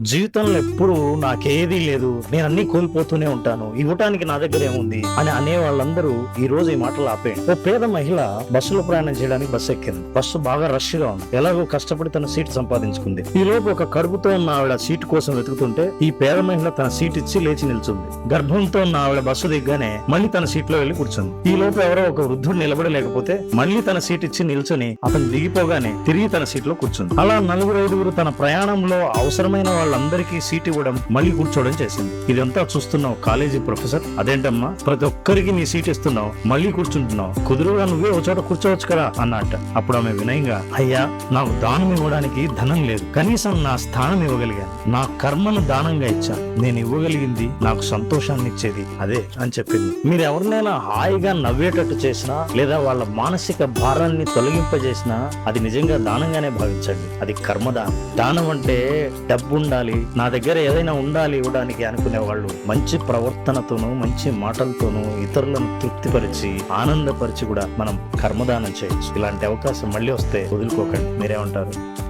జీవితంలో ఎప్పుడు నాకేదీ లేదు నేను అన్ని కోల్పోతూనే ఉంటాను ఇవ్వటానికి నా దగ్గర ఏముంది అని అనే వాళ్ళందరూ ఈ రోజు ఈ మాటలు ఆపేయండి. ఓ పేద మహిళ బస్సులో ప్రయాణం చేయడానికి బస్సు ఎక్కింది. బస్సు బాగా రష్గా ఉంది. ఎలాగో కష్టపడి తన సీట్ సంపాదించుకుంది. ఈ లోపు ఒక కడుపుతో ఉన్న ఆవిడ సీట్ కోసం వెతుకుతుంటే ఈ పేద మహిళ తన సీట్ ఇచ్చి లేచి నిల్చుంది. గర్భంతో ఉన్న ఆవిడ బస్సు దిగ్గానే మళ్ళీ తన సీట్లో వెళ్ళి కూర్చుంది. ఈ లోపు ఎవరో ఒక వృద్ధుడు నిలబడలేకపోతే మళ్ళీ తన సీట్ ఇచ్చి నిల్చుని అతను దిగిపోగానే తిరిగి తన సీట్లో కూర్చుంది. అలా నలుగురు ఐదుగురు తన ప్రయాణంలో అవసరమైన వాళ్ళందరికీ సీట్ ఇవ్వడం మళ్ళీ కూర్చోవడం చేసింది. ఇదంతా చూస్తున్నావు కాలేజీ ప్రొఫెసర్? అదేంటమ్మా? ప్రతి ఒక్కరికి నీ సీట్ ఇస్తున్నావు మళ్ళీ కూర్చుంటున్నావు. కుదురుగా నువ్వే ఒక చోట కూర్చోవచ్చు కదా? అన్నట్ట. అప్పుడు ఆమె వినయంగా అయ్యా నాకు దానం ఇవ్వడానికి ధనం లేదు. కనీసం నా స్థానం ఇవ్వగలిగాను నా కర్మను దానంగా ఇచ్చా. నేను ఇవ్వగలిగింది నాకు సంతోషాన్ని ఇచ్చేది అదే అని చెప్పింది. మీరు ఎవరినైనా హాయిగా నవ్వేటట్టు చేసినా లేదా వాళ్ళ మానసిక భారాన్ని తొలగింపజేసినా అది నిజంగా దానంగానే భావించండి. అది కర్మదానం. దానం అంటే డబ్బు ఉండాలి. నా దగ్గర ఏదైనా ఉండాలి ఇవ్వడానికి అనుకునే వాళ్ళు మంచి ప్రవర్తనతోనూ మంచి మాటలతోనూ ఇతరులను తృప్తిపరిచి ఆనందపరిచి కూడా మనం కర్మదానం చేయొచ్చు. ఇలాంటి అవకాశం మళ్ళీ వస్తే వదులుకోకండి. మీరేమంటారు?